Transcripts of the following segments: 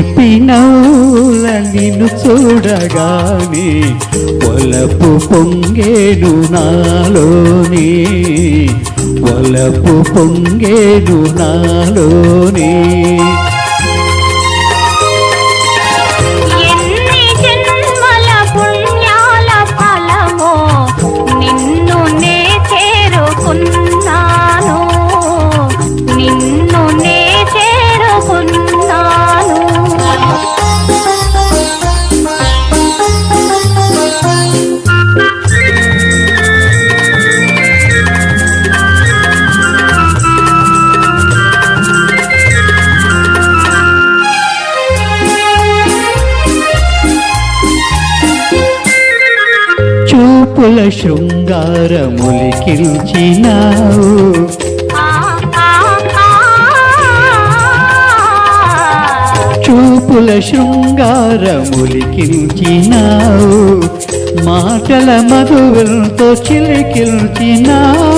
చిలిపినౌల నిన్ను చూడగానే వలపు పొంగేను నాలోని వలపు పొంగేను నాలోనే. చూపుల శృంగారములికిల్చినావు చూపుల శృంగారములికిల్చినావు మాటల మధువులతో చిలికిల్చినావు.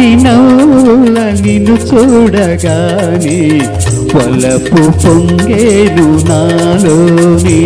చిలిపినౌల నిన్ను చూడగానే వలపు పొంగేను నాలోనే.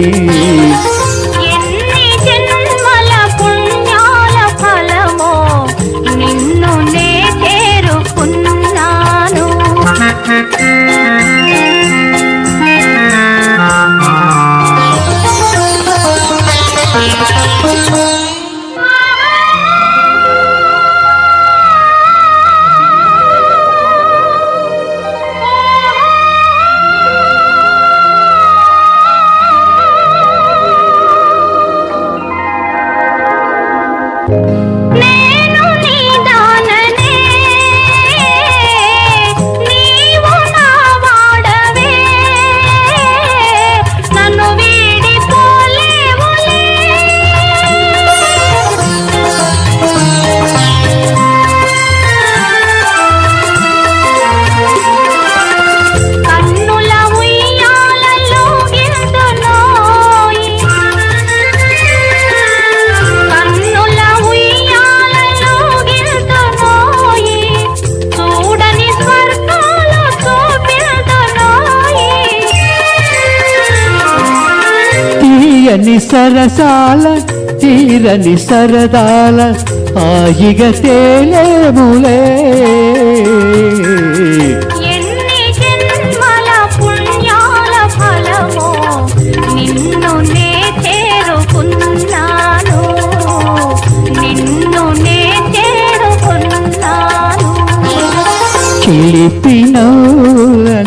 తీయని సరసాల తీరని సరదాల ఆయిగ తేలేములే. ఎన్ని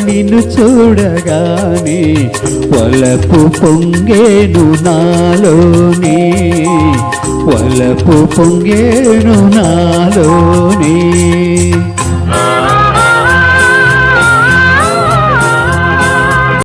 నిన్ను చూడగానే వలపు పొంగేను నాలోని వలపు పొంగేను నాలోనే.